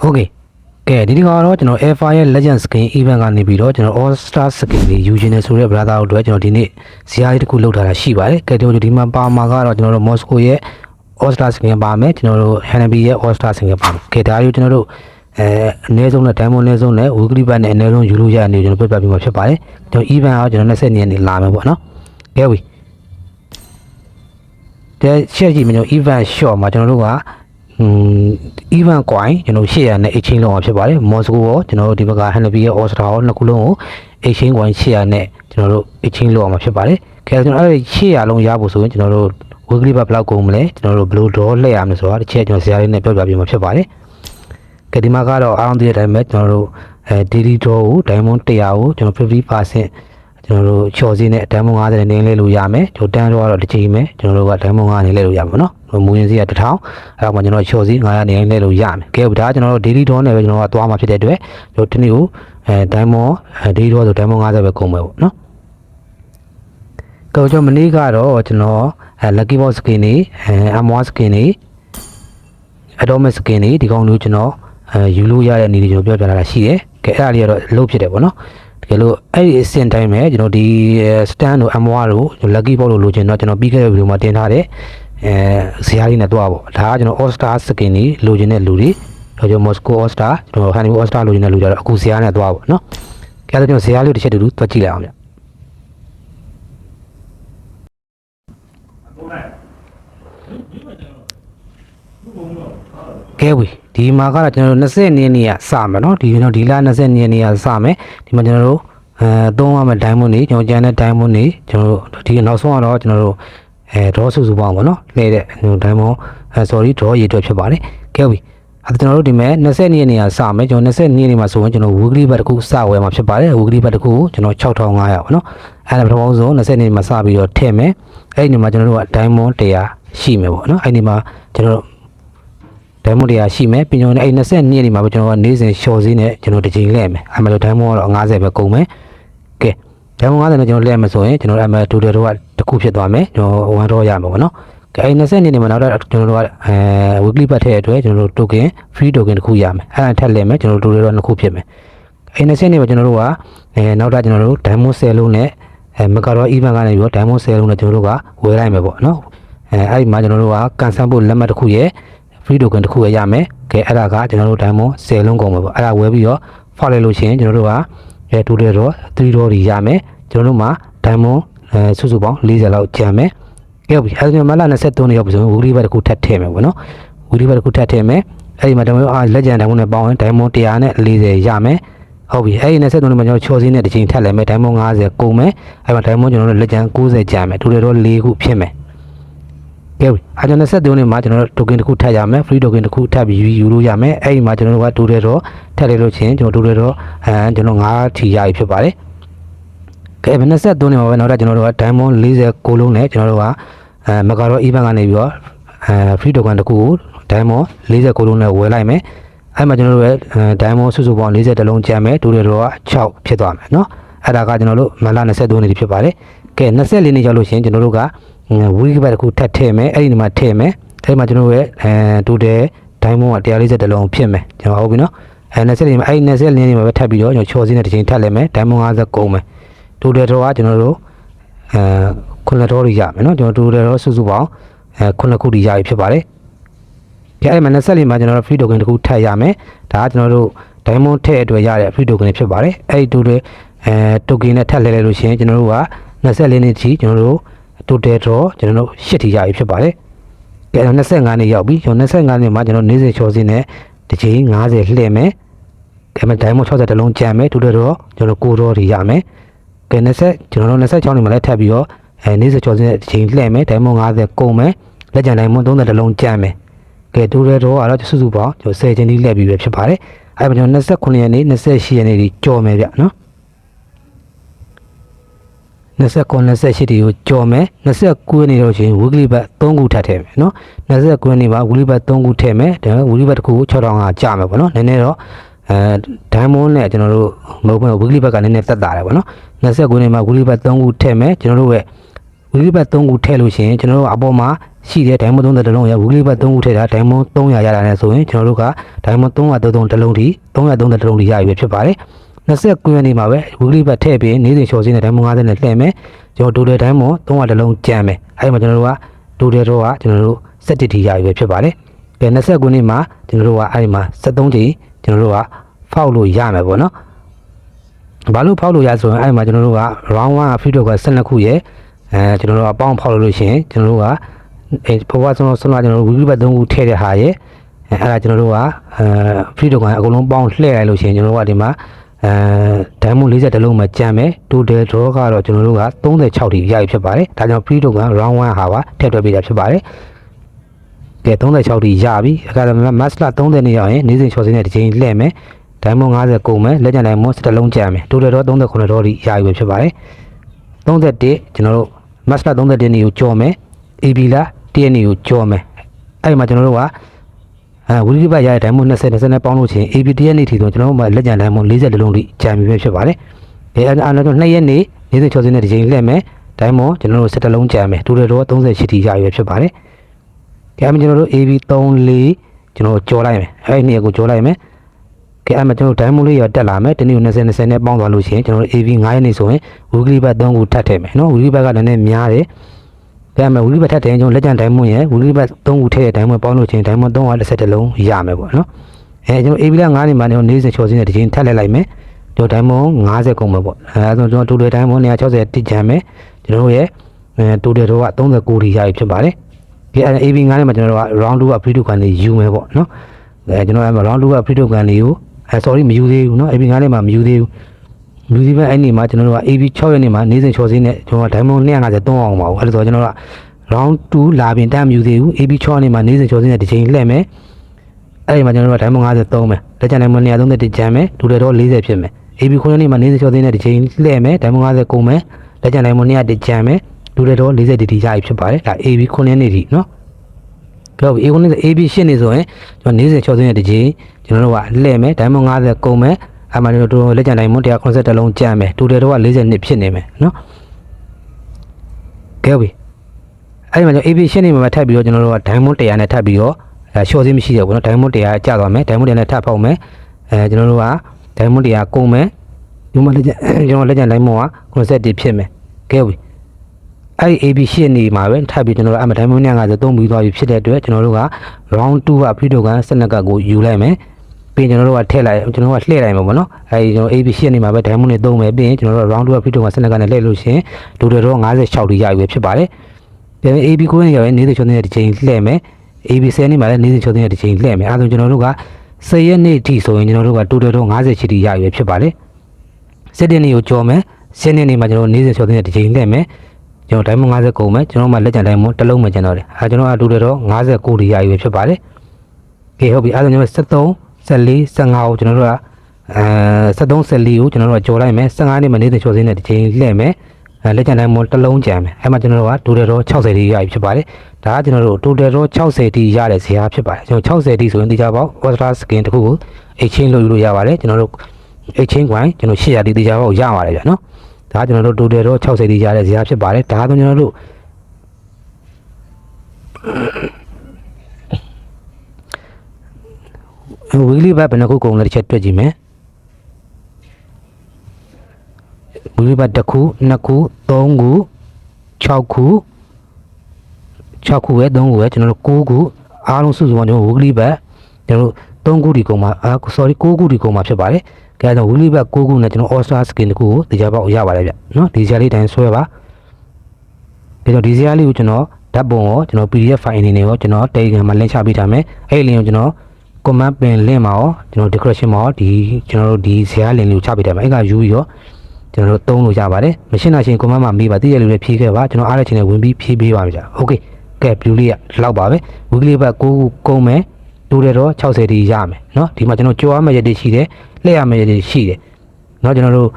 โอเคကဲဒီဒီကတော့ကျွန်တော် Air Fire ရဲ့ Legend Skin event ကနေပြီးတော့ကျွန်တော် All Star Skin တွေယူခြင်းနဲ့ဆိုတဲ့ brother တို့အတွက်ကျွန်တော်ဒီနေ့ဇာတ်ရိုက်တစ်ခုလုပ်ထားတာရှိပါတယ်ကဲကျွန်တော်ဒီမှာပါမှာကတော့ကျွန်တော်တို့ Moscow ရဲ့ All Star Skin ပါမယ်ကျွန်တော်တို့ Hanabi ရဲ့ All Star Skin ပါမယ်ကဲဒါမျိုးကျွန်တော်တို့အဲအနည်းဆုံးနဲ့ diamond အနည်းဆုံးနဲ့ weekly bat နဲ့အနည်းဆုံးယူလို့ရတဲ့အနေကျွန်တော်ပြပြပြီးမှဖြစ်ပါတယ်ကျွန်တော် event ကကျွန်တော်20ရက်နေ့လာမယ်ပေါ့နော်ကဲဝီတဲ့ရှက်ကြည့်မလို့ event short မှာကျွန်တော်တို့က อืม event coin ကျွန်တော်800နဲ့ exchange လုပ်အောင်ဖြစ်ပါတယ် Moscow ရောကျွန်တော်တို့ဒီဘက်က Hanabi ရဲ့ All Star ရောနှစ်ခုလုံးကို exchange coin 800နဲ့ကျွန်တော်တို့ exchange လုပ်အောင်မှာဖြစ်ပါတယ်ခဲကျွန်တော်အဲ့ဒီ800လုံးရဖို့ဆိုရင်ကျွန်တော်တို့ weekly ဘက်ဘယ်လောက်ကုန်မလဲကျွန်တော်တို့ဘယ်လို draw လှည့်ရမလဲဆိုတာတစ်ချက်ကျွန်တော်ဆရာလေးနဲ့ပြောပြပေးမှာဖြစ်ပါတယ်ကဲဒီမှာကတော့အားလုံးသိတဲ့အတိုင်းပဲကျွန်တော်တို့အဲ daily draw ကို diamond 100ကိုကျွန်တော်50% ကျွန်တော်တို့ချော်စည်းနဲ့ diamond 50နဲ့နင်းလဲလို့ရမယ်ကျွန်တော်တန်းတော့ကတော့တစ်ချိန်ပဲကျွန်တော်တို့က diamond 50နဲ့လဲလို့ရမှာနော်မူရင်းစီက1000အဲ့တော့မှကျွန်တော်ချော်စည်း900နဲ့လဲလို့ရမယ်ကဲဒါကကျွန်တော်တို့ daily draw နဲ့ပဲကျွန်တော်ကသွားမှာဖြစ်တဲ့အတွက်ကျွန်တော်ဒီနေ့ကိုအဲ diamond အဲ daily draw ဆို diamond 50ပဲကုန်မယ်ပေါ့နော်ကဲကျွန်တော်မနေ့ကတော့ကျွန်တော်အဲ lucky box skin တွေအဲ amwa skin တွေ atomic skin တွေဒီကောင်မျိုးကျွန်တော်အဲယူလို့ရတဲ့အနေတွေကျွန်တော်ပြောပြလာတာရှိတယ်ကဲအဲ့ဒါလေးကတော့လုတ်ဖြစ်တယ်ပေါ့နော် တကယ်လို့အဲ့ဒီအဆင့်တိုင်းပဲကျွန်တော်ဒီ stand တို့ M1 တို့ lucky box တို့လိုချင်တော့ကျွန်တော်ပြီးခဲ့တဲ့ဗီဒီယိုမှာတင်ထားတဲ့အဲဇာတ်လေးနဲ့တွားပေါ့ဒါကကျွန်တော် all star skin တွေလိုချင်တဲ့လူတွေကျွန်တော် Moscow all star ကျွန်တော် Honey all star လိုချင်တဲ့လူကြတော့အခုဇာတ်နဲ့တွားပေါ့နော်ကဲအဲ့ဒါကျွန်တော်ဇာတ်လေးတစ်ချက်တူတူတွက်ကြည့်လိုက်အောင်ဗျကဲဝီ ဒီမှာကတော့ကျွန်တော်တို့20နှစ်နေ့ကစမယ်เนาะဒီကျွန်တော်ဒီလ20နှစ်နေ့ကစမယ်ဒီမှာကျွန်တော်တို့အဲသုံးရမယ့် diamond တွေကျွန်တော်ကျန်တဲ့ diamond တွေကျွန်တော်တို့ဒီနောက်ဆုံးကတော့ကျွန်တော်တို့အဲ draw စုစုပေါင်းပေါ့เนาะလဲတဲ့ diamond အဲ sorry draw ရေအတွက်ဖြစ်ပါတယ်ကဲဝီအဲကျွန်တော်တို့ဒီမဲ့20နှစ်နေ့ကစမယ်ကျွန်တော်20နှစ်နေ့မှာဆိုရင်ကျွန်တော် weekly bat တစ်ခုစဝယ်မှာဖြစ်ပါတယ် weekly bat တစ်ခုကိုကျွန်တော်6500ပေါ့เนาะအဲဒါပထမဆုံး20နှစ်မှာစပြီးတော့ထည့်မယ်အဲ့ဒီနေ့မှာကျွန်တော်တို့က diamond 100ရှိမယ်ပေါ့เนาะအဲ့ဒီမှာကျွန်တော်တို့ ဒိုင်းမွန်တရားရှိမယ်ပြီးတော့အဲ့20နှစ်နေမှာပဲကျွန်တော်ကနေ့စဉ်ရှော့စည်းနဲ့ကျွန်တော်တစ်ချိန်လဲမယ်အဲ့မှာလို့ဒိုင်းမွန်ကတော့50ပဲကုန်မယ်ကဲဒိုင်းမွန်50နဲ့ကျွန်တော်လဲမယ်ဆိုရင်ကျွန်တော်အဲ့မှာဒူတယ်တော့တစ်ခုဖြစ်သွားမယ်ကျွန်တော်ဝန်တော့ရမှာပေါ့နော်ကဲအဲ့20နှစ်နေမှာနောက်တော့ကျွန်တော်တို့ကအဲ weekly ပတ်ထည့်အတွက်ကျွန်တော်တို့ token free token တစ်ခုရမယ်အဲ့ဒါထက်လဲမယ်ကျွန်တော်တို့ဒူတယ်တော့နှစ်ခုဖြစ်မယ်အဲ့20နှစ်မှာကျွန်တော်တို့ကအဲနောက်တော့ကျွန်တော်တို့ diamond sell လုံးနဲ့အဲမကာတော့ event ကနေပြီးတော့ diamond sell လုံးနဲ့ကျွန်တော်တို့ကဝယ်လိုက်မယ်ပေါ့နော်အဲအဲ့ဒီမှာကျွန်တော်တို့ကကန်ဆယ်ဖို့လက်မှတ်တစ်ခုရဲ့ free token တစ်ခုရရမယ်။ကဲအဲ့ဒါကကျွန်တော်တို့ diamond 10လုံးကုန်မှာပေါ့။အဲ့ဒါဝယ်ပြီးတော့ follow လိုက်လို့ရှိရင်ကျွန်တော်တို့ကအဲ2တဲ့တော့3တော့တွေရမယ်။ကျွန်တော်တို့မှာ diamond အဲစုစုပေါင်း40လောက်ကျန်မယ်။ကဲပြီအဲ့ဒါမလာ23ရောက်ပြီဆိုရင် weekly ဘက်တစ်ခုထပ်ထည့်မယ်ပေါ့နော်။ weekly ဘက်တစ်ခုထပ်ထည့်မယ်။အဲ့ဒီမှာ diamond အားလက်ကျန် diamond နဲ့ပေါင်းရင် diamond 100နဲ့40ရမယ်။ဟုတ်ပြီအဲ့ဒီ23နှစ်မှာကျွန်တော်ချော်စင်းနဲ့တစ်ချိန်ထပ်လိုက်မယ် diamond 50ကုန်မယ်အဲ့မှာ diamond ကျွန်တော်တို့လက်ကျန်90ကျန်မယ်2တဲ့တော့4ခုဖြစ်မယ် ကဲအားကျွန်တော်73နှစ်မှာကျွန်တော်တို့ token တစ်ခုထပ်ရမယ် free token တစ်ခုထပ်ပြီးယူလို့ရမယ်အဲ့ဒီမှာကျွန်တော်တို့ကတိုးတယ်တော့ထပ်လိုက်လို့ချင်းကျွန်တော်တိုးတယ်တော့အဲကျွန်တော်9ထီရပြီဖြစ်ပါတယ်ကဲဘယ်23နှစ်မှာပဲနောက်တော့ကျွန်တော်တို့က diamond 40လုံးနဲ့ကျွန်တော်တို့ကအဲမကတော့ event ကနေပြီးတော့အဲ free token တစ်ခုကို diamond 40လုံးနဲ့ဝယ်လိုက်မယ်အဲ့မှာကျွန်တော်တို့ရဲ့ diamond စုစုပေါင်း40တလုံးကျန်မယ်တိုးတယ်တော့6ဖြစ်သွားမယ်เนาะအဲ့ဒါကကျွန်တော်တို့မလ23နှစ်ဖြစ်ပါတယ်ကဲ24နှစ်ရောက်လို့ရှိရင်ကျွန်တော်တို့က ဝီကဘတ်တစ်ခုထပ်ထည့်မယ်အဲ့ဒီမှာထည့်မယ်အဲ့ဒီမှာကျွန်တော်ရဲ့အဲတူတယ်ဒိုင်းမုံက140တလုံးဖြစ်မယ်ကျွန်တော်ဟုတ်ပြီနော်အဲ20လေးမှာအဲ့20လေးနေမှာပဲထပ်ပြီးတော့ကျွန်တော်ချော်စင်းတဲ့တစ်ချိန်ထပ်လဲမယ်ဒိုင်းမုံ50ကုန်မယ်တူတယ်တော့ကကျွန်တော်တို့အဲခုနှစ်တော်ရရမယ်နော်ကျွန်တော်တူတယ်တော့စုစုပေါင်းအဲခုနှစ်ခုတည်ရပြီဖြစ်ပါတယ်ဒီအဲ့မှာ20လေးမှာကျွန်တော်တို့ free token တစ်ခုထပ်ရမယ်ဒါကကျွန်တော်တို့ diamond ထည့်အတွက်ရတဲ့ free token ဖြစ်ပါတယ်အဲ့ဒီတူတယ်အဲ token နဲ့ထပ်လဲလဲလို့ရှိရင်ကျွန်တော်တို့က24နှစ်ထိကျွန်တော်တို့ total draw ကျွန်တော်တို့8ထိရပြီဖြစ်ပါတယ်။ကဲတော့25နှစ်ရောက်ပြီကျွန်တော်25နှစ်မှာကျွန်တော်40ချော်စင်းနဲ့တစ်ချိန်90လှည့်မယ်။ကဲမ diamond 60တလုံးကျန်မယ် total draw ကျွန်တော်9 draw တွေရမယ်။ကဲ20ကျွန်တော်တို့26နှစ်မှာလည်းထပ်ပြီးတော့အဲ40ချော်စင်းနဲ့တစ်ချိန်လှည့်မယ် diamond 50ကုန်မယ်လက်ကျန် diamond 30တလုံးကျန်မယ်။ကဲ total draw ကတော့စုစုပေါင်းကျွန်တော်10ချိန်ထိလှည့်ပြီးပဲဖြစ်ပါတယ်။အဲဒါကျွန်တော်29ရက်နေ့28ရက်နေ့ဒီကြော်မယ်ဗျနော်။ 29 28တီကိုကြော်မယ်29နေတော့ချင်း weekly bat 3ခုထပ်ထည့်မယ်နော်29နေမှာ weekly bat 3ခုထည့်မယ်ဒါ weekly bat တစ်ခုကို6000ကကြာမယ်ပေါ့နော်နည်းနည်းတော့အဲ diamond နဲ့ကျွန်တော်တို့မဟုတ်ဘူး weekly bat ကနည်းနည်းသက်သာတယ်ပေါ့နော်29နေမှာ weekly bat 3ခုထည့်မယ်ကျွန်တော်တို့ရဲ့ weekly bat 3ခုထည့်လို့ရှိရင်ကျွန်တော်တို့အပေါ်မှာရှိတယ် diamond 30တလုံးရ weekly bet 3ခုထည့်တာ diamond 300ရတာနဲ့ဆိုရင်ကျွန်တော်တို့က diamond 333တလုံးထိ330တလုံးထိရပြီဖြစ်ပါတယ် 29ရက်နေ့မှာပဲ weekly bet ထည့်ပြီးနေ့စဉ်ချော်စင်းနဲ့ diamond 50နဲ့လှည့်မယ်ကျွန်တော် total diamond 300တလုံးကျန်မယ်အဲဒီမှာကျွန်တော်တို့က total တော့ကကျွန်တော်တို့17ထိရပြီဖြစ်ပါတယ်ကဲ29နေ့မှာကျွန်တော်တို့ကအဲဒီမှာ73ထိကျွန်တော်တို့ကဖောက်လို့ရမယ်ပေါ့နော်ဘာလို့ဖောက်လို့ရဆိုရင်အဲ့ဒီမှာကျွန်တော်တို့က round 1 free throw က12ခုရယ်အဲကျွန်တော်တို့ကအပေါင်းဖောက်လို့လို့ရှိရင်ကျွန်တော်တို့ကအဲဘဝဆုံးဆုံးလာကျွန်တော်တို့ weekly bet 3ခုထည့်တဲ့ဟာရယ်အဲအဲ့ဒါကျွန်တော်တို့ကအဲ free throw ကအကုန်လုံးပေါင်းလှည့်လိုက်လို့ရှိရင်ကျွန်တော်တို့ကဒီမှာ အဲ diamond 40တလုံးမှကျန်မယ် total draw ကတော့ကျွန်တော်တို့က36ထိရပြီဖြစ်ပါတယ်ဒါကြောင့် free throw က round 1ဟာပါထည့်တွက်ပေးတာဖြစ်ပါတယ်ကဲ36ထိရပြီအခါကျမှ max လာ30နေရောက်ရင်နေ့စဉ်ချော်စင်းတဲ့တစ်ချိန်လှည့်မယ်ဒိုင်မွန်50ကုန်မယ်လက်ကျန်ဒိုင်မွန်17လုံးကျန်မယ်တိုတယ်တော့39တော့ဒီရာယူပဲဖြစ်ပါတယ်31ကျွန်တော်တို့မတ်လ31နေ့ကိုကြော်မယ် AB လာ1ရက်နေ့ကိုကြော်မယ်အဲ့ဒီမှာကျွန်တော်တို့က အဲဝီလီဘတ်ရတဲ့ဒိုင်မွန်20 20နဲ့ပေါင်းလို့ချင်း AB 1ရက်နေ့ထိဆိုကျွန်တော်တို့မှာလက်ကျန်ဒိုင်မွန်40လုံးထိကျန်ပြီပဲဖြစ်ပါတယ်အဲအဲ့ဒါတော့2ရက်နေ့နေ့စဉ်ချောစင်းတဲ့ဒီချိန်လှည့်မယ်ဒိုင်မွန်ကျွန်တော်တို့17လုံးကျန်မယ်တိုတယ်တော့38ထိရာယူပဲဖြစ်ပါတယ်ကဲအဲ့မှာကျွန်တော်တို့ AB 34ကျွန်တော်ကြော်လိုက်မယ်အဲ့ဒီနေ့ကိုကြော်လိုက်မယ်ကဲအဲ့မှာကျွန်တော်ဒိုင်းမိုးလေးရတက်လာမယ်တနေ့ကို20 20နဲ့ပေါင်းသွားလို့ရှိရင်ကျွန်တော်တို့ AV 9ရက်နေ့ဆိုရင် weekly bat 3ခုထပ်ထည့်မယ်နော် weekly bat ကလည်းနည်းနည်းများတယ် ဒါပေမဲ့ဝီလီဘတ်ထက်တိုင်းကျုံလက်ကျန်ဒိုင်းမွန်ရယ်ဝီလီဘတ်၃ခုထည့်တဲ့ဒိုင်းမွန်ပေါင်းလို့ချင်းဒိုင်းမွန်310လုံးရမယ်ပေါ့နော်အဲကျွန်တော် AB လ9နေမှာနေ40ချော်စင်းတဲ့ဒီချင်းထက်လိုက်လိုက်မယ်ကျွန်တော်ဒိုင်းမွန်90ကုန်မှာပေါ့အဲဒါဆိုကျွန်တော်တူတယ်ဒိုင်းမွန်160တစ်ချမ်းမယ်ကျွန်တော်ရဲ့အဲတူတယ်တော့က39ဒီရပြီဖြစ်ပါတယ်ဒီအဲ AB 9နေမှာကျွန်တော်က round 2က free to can လေးယူမယ်ပေါ့နော်အဲကျွန်တော်အဲ round 2က free to can လေးကိုအဲ sorry မယူသေးဘူးနော် AB 9နေမှာမယူသေးဘူး လူစီဘက်အဲ့ဒီမှာကျွန်တော်တို့က AB 6ရက်နေ့မှာနေစဉ်ချော်စင်းနဲ့ကျွန်တော်ဒိုင်းမွန်250 3အောင်ပါဘူးအဲ့ဒါဆိုကျွန်တော်တို့က round 2လာပြင်တမ်းမြူသေးဘူး AB 6ရက်နေ့မှာနေစဉ်ချော်စင်းနဲ့တစ်ချိန်လှည့်မယ်အဲ့ဒီမှာကျွန်တော်တို့ကဒိုင်းမွန်53ပဲလက်ချန်ဒိုင်းမွန်230ကျန်မယ်ဒူလေတော့40ဖြစ်မယ် AB 9ရက်နေ့မှာနေစဉ်ချော်စင်းနဲ့တစ်ချိန်လှည့်မယ်ဒိုင်းမွန်50ကုန်မယ်လက်ချန်ဒိုင်းမွန်200ကျန်မယ်ဒူလေတော့40ဒီဒီရဖြစ်ပါတယ်ဒါ AB 9ရက်နေ့ဒီနော်ပြောပြီ A9 နဲ့ AB 10နေဆိုရင်ကျွန်တော်40 60နဲ့တစ်ချိန်ကျွန်တော်တို့ကလှည့်မယ်ဒိုင်းမွန်50ကုန်မယ် အမှန်တော့တို့လက်ကျန်ဒိုင်မွန်180လုံးကျန်မယ်တိုတယ်တော့က42ဖြစ်နေမယ်နော်ကြောက်ပြီအဲ့ဒီမှာကျွန်တော် AB ရှင်းနေမှာထပ်ပြီးတော့ကျွန်တော်တို့ကဒိုင်မွန်100နဲ့ထပ်ပြီးတော့အဲရှော့စင်းမရှိတယ်ပေါ့နော်ဒိုင်မွန်100ကျသွားမယ်ဒိုင်မွန်100နဲ့ထပ်ဖောက်မယ်အဲကျွန်တော်တို့ကဒိုင်မွန်100ကုန်မယ်ဒီမှာလက်ကျန်ကျွန်တော်လက်ကျန်ဒိုင်မွန်က91ဖြစ်မယ်ကြောက်ပြီအဲ့ဒီ AB ရှင်းနေမှာပဲထပ်ပြီးကျွန်တော်တို့အမဒိုင်မွန်950သုံးပြီးသွားပြီဖြစ်တဲ့အတွက်ကျွန်တော်တို့က round 2က free token စနက်ကကိုယူလိုက်မယ် ပြီးရင်ကျွန်တော်တို့ကထည့်လိုက်ကျွန်တော်တို့ကလှည့်လိုက်မှာပေါ့နော်အဲဒီကျွန်တော် AB ရှင်းနေမှာပဲ diamond နဲ့သုံးမယ်ပြီးရင်ကျွန်တော်တို့ round 2က free token စနက်ကနဲ့လှည့်လို့ရှိရင်ဒူတယ်တော့56တိရပြီဖြစ်ပါတယ်ဒါပေမဲ့ AB ကိုနေရပဲနေတဲ့ချုံနေတဲ့ဒီချိန်လှည့်မယ် AB 10နေမှာလည်းနေတဲ့ချုံနေတဲ့ဒီချိန်လှည့်မယ်အဲဒါဆိုကျွန်တော်တို့က10ရက်နေ့ထိဆိုရင်ကျွန်တော်တို့ကတူတယ်တော့50ချီတိရပြီဖြစ်ပါတယ်7ရက်နေ့ကိုကြော်မယ်7ရက်နေ့မှာကျွန်တော်နေတဲ့ချုံနေတဲ့ဒီချိန်လှည့်မယ်ကျွန်တော် diamond 50ကုန်မယ်ကျွန်တော်မှလက်ကျန် diamond တစ်လုံးမှကျန်တော့တယ်အဲကျွန်တော်အတူတယ်တော့59တိရပြီဖြစ်ပါတယ်ကဲဟုတ်ပြီအဲဒါကျွန်တော်73 14 15ကိုကျွန်တော်တို့ကအဲ73 14ကိုကျွန်တော်တို့ကကြော်လိုက်မယ်15နှစ်မနေတဲ့ချော်စင်းနဲ့တစ်ချိန်လှည့်မယ်အဲလက်ကျန်တိုင်းမတစ်လုံးကြံမယ်အဲမှာကျွန်တော်တို့ကဒူတယ်တော့60တီရပြီဖြစ်ပါတယ်ဒါကကျွန်တော်တို့ဒူတယ်တော့60တီရတဲ့ဇာတ်ဖြစ်ပါတယ်ကျွန်တော်60တီဆိုရင်ဒီကြပေါ့ ultra skin တခုကို exchange လုပ်ယူလို့ရပါတယ်ကျွန်တော်တို့ exchange coin ကျွန်တော်800တီဒီကြပေါ့ရပါတယ်ဗျာနော်ဒါကကျွန်တော်တို့ဒူတယ်တော့60တီရတဲ့ဇာတ်ဖြစ်ပါတယ်ဒါကကျွန်တော်တို့ ဝီလီဘတ်ဘယ်နှခုကုန်လဲတစ်ချက်တွက်ကြည့်မယ်ဝီလီဘတ်တစ်ခုနှစ်ခုသုံးခု6ခု6ခုပဲ3ခုပဲကျွန်တော်တို့9ခုအားလုံးစုစုပေါင်းကျွန်တော်ဝီလီဘတ်ကျွန်တော်တို့3ခုဒီကုန်မှာအာ sorry 9ခုဒီကုန်မှာဖြစ်ပါတယ်ကဲတော့ဝီလီဘတ်9ခုနဲ့ကျွန်တော် all star skin တစ်ခုကိုတရားပေါက်ရပါတယ်ဗျနော်ဒီဇာလေးတိုင်းဆွဲပါဒါကြောင့်ဒီဇာလေးကိုကျွန်တော်ဓာတ်ပုံရောကျွန်တော် PDF file အနေနဲ့ရောကျွန်တော် Telegram မှာ link ချပေးထားမယ်အဲ့ဒီ link ကိုကျွန်တော် comment ပင် link မှာရောကျွန်တော် decoration မှာရောဒီကျွန်တော်တို့ဒီဇာတ် link လေးကိုချပေးထားမယ်အဲ့ကယူပြီးတော့ကျွန်တော်တို့သုံးလို့ရပါတယ်မရှင်းတာရှင်း comment မှာမေးပါတည့်ရလူတွေဖြေးခဲ့ပါကျွန်တော်အားရချင်တဲ့ဝင်ပြီးဖြေးပေးပါမယ်ကြာ okay ကဲ blue လေးကလောက်ပါပဲ weekly ဘတ်9ခုကုန်မယ်တူတယ်တော့60တီရမယ်เนาะဒီမှာကျွန်တော်ကြော်ရမယ့်ရည်ရှိတယ်လှည့်ရမယ့်ရည်ရှိတယ်เนาะကျွန်တော်တို့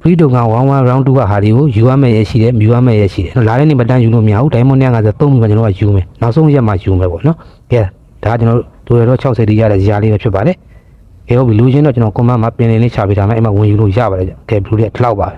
free token 11 round 2ကဟာတွေကိုယူရမယ့်ရရှိတယ်မြူရမယ့်ရရှိတယ်နော်လာတဲ့နေ့မတန်းယူလို့မရဘူး diamond 950သုံးပြီးမှကျွန်တော်ကယူမယ်နောက်ဆုံးရက်မှယူမယ်ပေါ့နော်ကဲဒါကကျွန်တော် တို့တို့ရတော့60တီရတဲ့ဇာလေးပဲဖြစ်ပါတယ်ကဲဟုတ်ပြီလူချင်းတော့ကျွန်တော် comment မှာပြင်လင်းလေးချပေးထားမယ်အဲ့မှာဝင်ယူလို့ရပါတယ်ကြကဲဘလူးလေးကလောက်ပါပဲ